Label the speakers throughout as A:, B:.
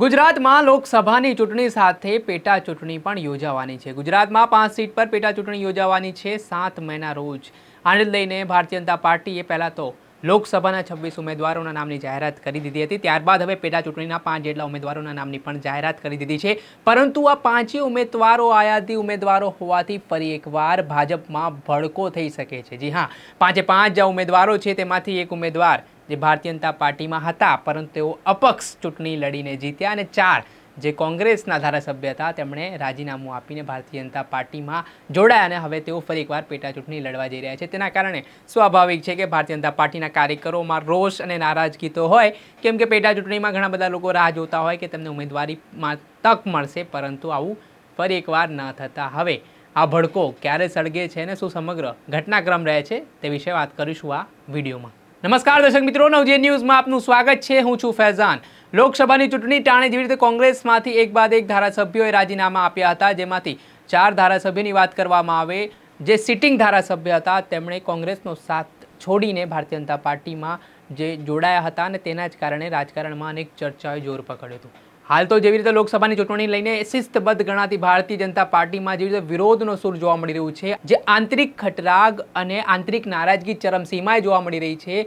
A: ગુજરાતમાં લોકસભાની ચૂંટણી સાથે પેટા ચૂંટણી પણ યોજાવાની છે. ગુજરાતમાં પાંચ સીટ પર પેટા ચૂંટણી યોજાવાની છે સાત મહિના રોજ. આને લઈને ભારતીય જનતા પાર્ટીએ પહેલાં તો લોકસભાના છવ્વીસ ઉમેદવારોના નામની જાહેરાત કરી દીધી હતી. ત્યારબાદ હવે પેટા ચૂંટણીના પાંચ જેટલા ઉમેદવારોના નામની પણ જાહેરાત કરી દીધી છે. પરંતુ આ પાંચેય ઉમેદવારો, આયાતી ઉમેદવારો હોવાથી ફરી એકવાર ભાજપમાં ભડકો થઈ શકે છે. જી હા, પાંચે પાંચ જે ઉમેદવારો છે તેમાંથી એક ઉમેદવાર જે ભારતીય જનતા પાર્ટીમાં હતા, પરંતુ તેઓ અપક્ષ ચૂંટણી લડીને જીત્યા અને ચાર જે કોંગ્રેસના ધારાસભ્ય હતા, તેમણે રાજીનામું આપીને ભારતીય જનતા પાર્ટીમાં જોડાયા અને હવે તેઓ ફરી એકવાર પેટા ચૂંટણી લડવા જઈ રહ્યા છે. તેના કારણે સ્વાભાવિક છે કે ભારતીય જનતા પાર્ટીના કાર્યકરોમાં રોષ અને નારાજગી તો હોય, કેમ કે પેટા ચૂંટણીમાં ઘણા બધા લોકો રાહ જોતા હોય કે તેમને ઉમેદવારીમાં તક મળશે, પરંતુ આવું ફરી એકવાર ન થતા. હવે આ ભડકો ક્યારે સળગે છે અને શું સમગ્ર ઘટનાક્રમ રહે છે તે વિશે વાત કરીશું આ વિડીયોમાં. નમસ્કાર દર્શક મિત્રો નવજે ન્યૂઝમાં આપનું સ્વાગત છે. હું છું ફૈઝાન. લોકસભાની ચૂંટણી ટાણે જેવી રીતે કોંગ્રેસમાંથી એક બાદ એક ધારાસભ્યોએ રાજીનામા આપ્યા હતા, જેમાંથી ચાર ધારાસભ્યની વાત કરવામાં આવે. જે સિટિંગ ધારાસભ્ય હતા, તેમણે કોંગ્રેસનો સાથ છોડીને ભારતીય જનતા પાર્ટીમાં જે જોડાયા હતા અને તેના જ કારણે રાજકારણમાં અનેક ચર્ચાએ જોર પકડ્યું હતું. હાલ તો જેવી રીતે લોકસભાની ચૂંટણી લઈને શિસ્તબદ્ધ ગણાતી ભારતીય જનતા પાર્ટીમાં જેવી રીતે વિરોધનો સૂર જોવા મળી રહ્યું છે, જે આંતરિક ખટરાગ અને આંતરિક નારાજગી ચરમસીમાએ જોવા મળી રહી છે.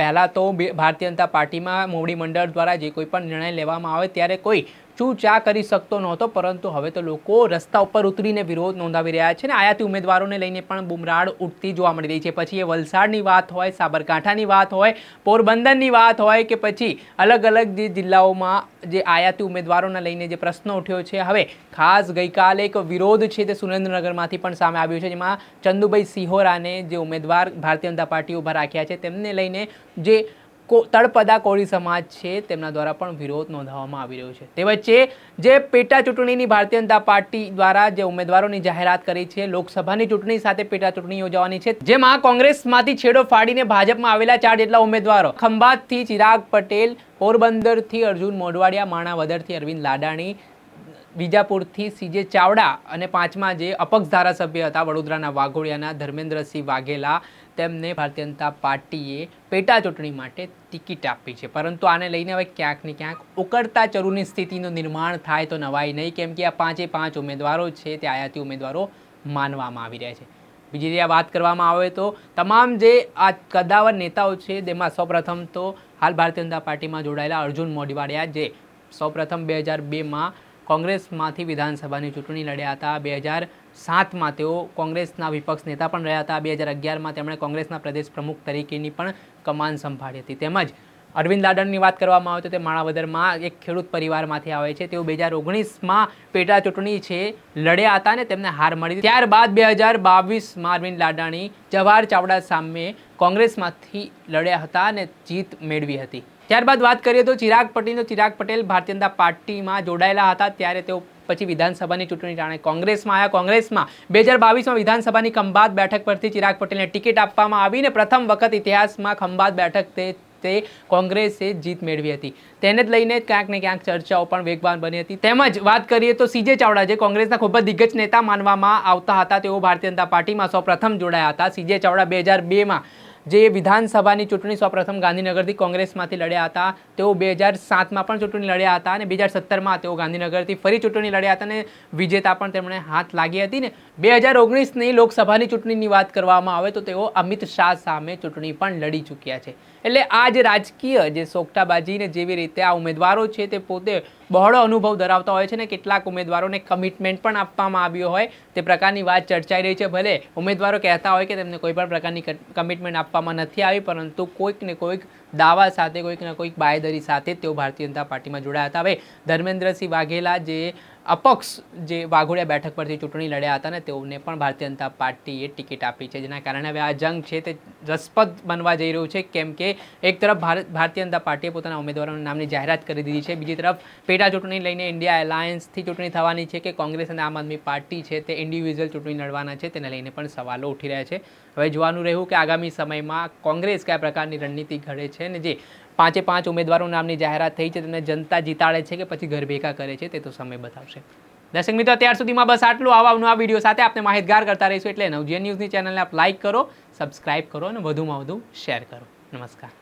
A: પહેલાં તો ભારતીય જનતા પાર્ટીમાં મોવડી મંડળ દ્વારા જે કોઈ પણ નિર્ણય લેવામાં આવે, ત્યારે કોઈ ચૂ ચા કરી શકતો નહોતો, પરંતુ હવે તો લોકો રસ્તા ઉપર ઉતરીને વિરોધ નોંધાવી રહ્યા છે ને આયાતી ઉમેદવારોને લઈને પણ બુમરાળ ઉઠતી જોવા મળી રહી છે. પછી એ વલસાડની વાત હોય, સાબરકાંઠાની વાત હોય, પોરબંદરની વાત હોય કે પછી અલગ અલગ જે જિલ્લાઓમાં જે આયાતી ઉમેદવારોને લઈને જે પ્રશ્ન ઉઠ્યો છે, હવે ખાસ ગઈકાલે એક વિરોધ છે તે સુરેન્દ્રનગરમાંથી પણ સામે આવ્યો છે, જેમાં ચંદુભાઈ સિહોરાને જે ઉમેદવાર ભારતીય જનતા પાર્ટી ઊભા રાખ્યા છે, તેમને લઈને જે તળપદા કોળી સમાજ છે તેમના દ્વારા પણ વિરોધ નોંધાવવામાં આવી રહ્યો છે. તે વચ્ચે જે પેટા ચૂંટણીની ભારતીય જનતા પાર્ટી દ્વારા જે ઉમેદવારોની જાહેરાત કરી છે, લોકસભાની ચૂંટણી સાથે પેટા ચૂંટણી યોજવાની છે, જેમાં કોંગ્રેસમાંથી છેડો ફાડીને ભાજપમાં આવેલા ચાર જેટલા ઉમેદવારો, ખંભાતથી ચિરાગ પટેલ, પોરબંદરથી અર્જુન મોઢવાડિયા, માણાવદરથી અરવિંદ લાડાણી વિજાપુરથી સીજે ચાવડા અને પાંચમા જે અપક્ષ ધારાસભ્ય હતા વડોદરાના વાઘોડિયાના ધર્મેન્દ્રસિંહ વાઘેલા, તેમને ભારતીય જનતા પાર્ટીએ પેટા ચૂંટણી માટે ટિકિટ આપી છે. પરંતુ આને લઈને હવે ક્યાંક ને ક્યાંક ઉકળતા ચરુની સ્થિતિનું નિર્માણ થાય તો નવાઈ નહીં, કેમ કે આ પાંચે પાંચ ઉમેદવારો છે, તે આયાતી ઉમેદવારો માનવામાં આવી રહ્યા છે. બીજી રીતે વાત કરવામાં આવે તો તમામ જે આ કદાવર નેતાઓ છે, તેમાં સૌપ્રથમ તો હાલ ભારતીય જનતા પાર્ટીમાં જોડાયેલા અર્જુન મોઢવાડિયા, જે સૌપ્રથમ બે હજાર બેમાં કોંગ્રેસમાંથી વિધાનસભાની ચૂંટણી લડ્યા હતા. બે હજાર સાતમાં તેઓ કોંગ્રેસના વિપક્ષ નેતા પણ રહ્યા હતા. બે હજાર અગિયારમાં તેમણે કોંગ્રેસના પ્રદેશ પ્રમુખ તરીકેની પણ કમાન સંભાળી હતી. તેમજ અરવિંદ લાડનની વાત કરવામાં આવે તો તે માણાવદરમાં એક ખેડૂત પરિવારમાંથી આવે છે. તેઓ બે હજાર ઓગણીસમાં પેટા ચૂંટણી છે, લડ્યા હતા ને તેમને હાર મળી ત્યારબાદ બે હજાર બાવીસમાં અરવિંદ લાડાણી, જવાહર ચાવડા સામે કોંગ્રેસમાંથી લડ્યા હતા અને જીત મેળવી હતી. ત્યારબાદ વાત કરીએ તો ચિરાગ પટેલ તો ચિરાગ પટેલ ભારતીય જનતા પાર્ટીમાં જોડાયેલા હતા. ત્યારે તેઓ પછી વિધાનસભાની ચૂંટણી જાણે કોંગ્રેસમાં આવ્યા. કોંગ્રેસમાં બે હજાર બાવીસમાં વિધાનસભાની ખંભાત બેઠક પરથી ચિરાગ પટેલને ટિકિટ આપવામાં આવીને પ્રથમ વખત ઇતિહાસમાં ખંભાત બેઠક તે તે કોંગ્રેસે જીત મેળવી હતી. તેને જ લઈને ક્યાંક ને ક્યાંક ચર્ચાઓ પણ વેગવાન બની હતી. તેમજ વાત કરીએ તો સીજે ચાવડા, જે કોંગ્રેસના ખૂબ જ દિગ્ગજ નેતા માનવામાં આવતા હતા, તેઓ ભારતીય જનતા પાર્ટીમાં સૌ પ્રથમ જોડાયા હતા. સીજે ચાવડા બે હજાર બેમાં જે વિધાનસભાની ચૂંટણી સૌપ્રથમ ગાંધીનગરથી કોંગ્રેસમાંથી લડ્યા હતા, તેઓ બે હજાર સાતમાં પણ ચૂંટણી લડ્યા હતા અને બે હજાર સત્તરમાં તેઓ ગાંધીનગરથી ફરી ચૂંટણી લડ્યા હતા અને વિજેતા પણ તેમણે હાથ લાગી હતી ને બે હજાર ઓગણીસની લોકસભાની ચૂંટણીની વાત કરવામાં આવે તો તેઓ અમિત શાહ સામે ચૂંટણી પણ લડી ચૂક્યા છે. એટલે આ જે રાજકીય જે સોગટાબાજીને જેવી રીતે આ ઉમેદવારો છે તે પોતે બહોળો અનુભવ ધરાવતા હોય છે ને કેટલાક ઉમેદવારોને કમિટમેન્ટ પણ આપવામાં આવ્યો હોય. તે પ્રકારની વાત ચર્ચાઈ રહી છે. ભલે ઉમેદવારો કહેતા હોય કે તેમને કોઈ પણ પ્રકારની કમિટમેન્ટ આપવામાં નથી આવી, પરંતુ કોઈક ને કોઈક દાવા સાથે, કોઈક ને કોઈક બાયદરી સાથે તેઓ ભારતીય જનતા પાર્ટીમાં જોડાયા હતા. હવે ધર્મેન્દ્રસિંહ વાઘેલા જે અપક્ષ જે વાઘોડિયા બેઠક પરથી ચૂંટણી લડ્યા હતા ને, તેઓને પણ ભારતીય જનતા પાર્ટીએ ટિકિટ આપી છે. જેના કારણે હવે આ જંગ છે તે રસપ્રદ બનવા જઈ રહ્યું છે, કેમ કે એક તરફ ભારત, ભારતીય જનતા પાર્ટીએ પોતાના ઉમેદવારોના નામની જાહેરાત કરી દીધી છે. બીજી તરફ પેટા ચૂંટણી લઈને ઇન્ડિયા એલાયન્સથી ચૂંટણી થવાની છે કે કોંગ્રેસ અને આમ આદમી પાર્ટી છે તે ઇન્ડિવિજ્યુઅલ ચૂંટણી લડવાના છે, તેને લઈને પણ સવાલો ઉઠી રહ્યા છે. હવે જોવાનું રહ્યું કે આગામી સમયમાં કોંગ્રેસ કયા પ્રકારની રણનીતિ ઘડે છે અને જે પાંચે પાંચ ઉમેદવારો નામની જાહેરાત થઈ છે તેમને જનતા જીતાડે છે કે પછી ઘર ભેગા કરે છે તે તો સમય બતાવશે. દર્શક મિત્રો, અત્યાર સુધીમાં બસ આટલું. આવા નવા વીડિયો સાથે આપણે માહિતગાર કરતા રહીશું એટલે નવજીએન ન્યૂઝની ચેનલને આપ લાઇક કરો, સબસ્ક્રાઇબ કરો અને વધુમાં વધુ શેર કરો. નમસ્કાર.